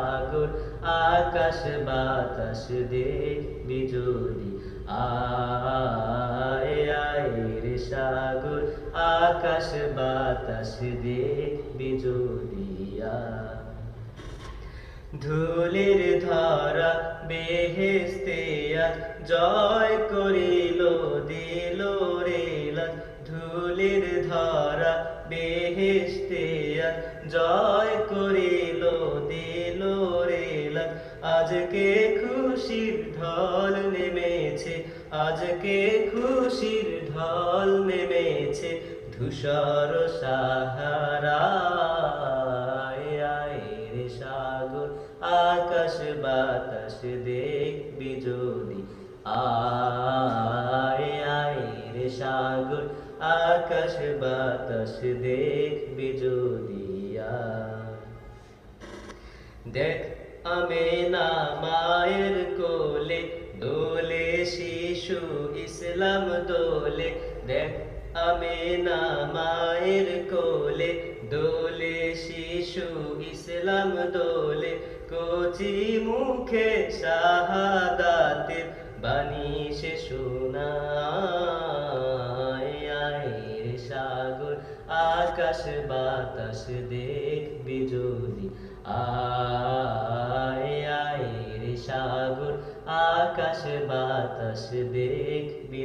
সাগর আকাশ বাতাস দেখবি যদি আয় সাগর, আকাশ বাতাস দেখবি যদি ধুলির ধরা বেহেস্তে জয় করিল, দিল রেলা ধুলির ধরা বেহেস্তে জয় করিল আজকে খুশির ঢল নেমেছে, আজকে খুশির ঢল নেমেছে, ধূসর সাহারা সাগর, আকাশ বাতাস দেখবি যদি। সাগর, আকাশ বাতাস দেখবি যদি। দেখ আমি না মায়ের কোলে, দোলে শিশু ইসলাম দোলে। দেখ আমি না মায়ের কোলে, দোলে শিশু ইসলাম দোলে। কচি মুখে শাহাদাতের বাণী সে শোনায় আয় রে সাগর, আকাশ বাতাস আয় আয় রে সাগর আকাশ বাতাস দেখবি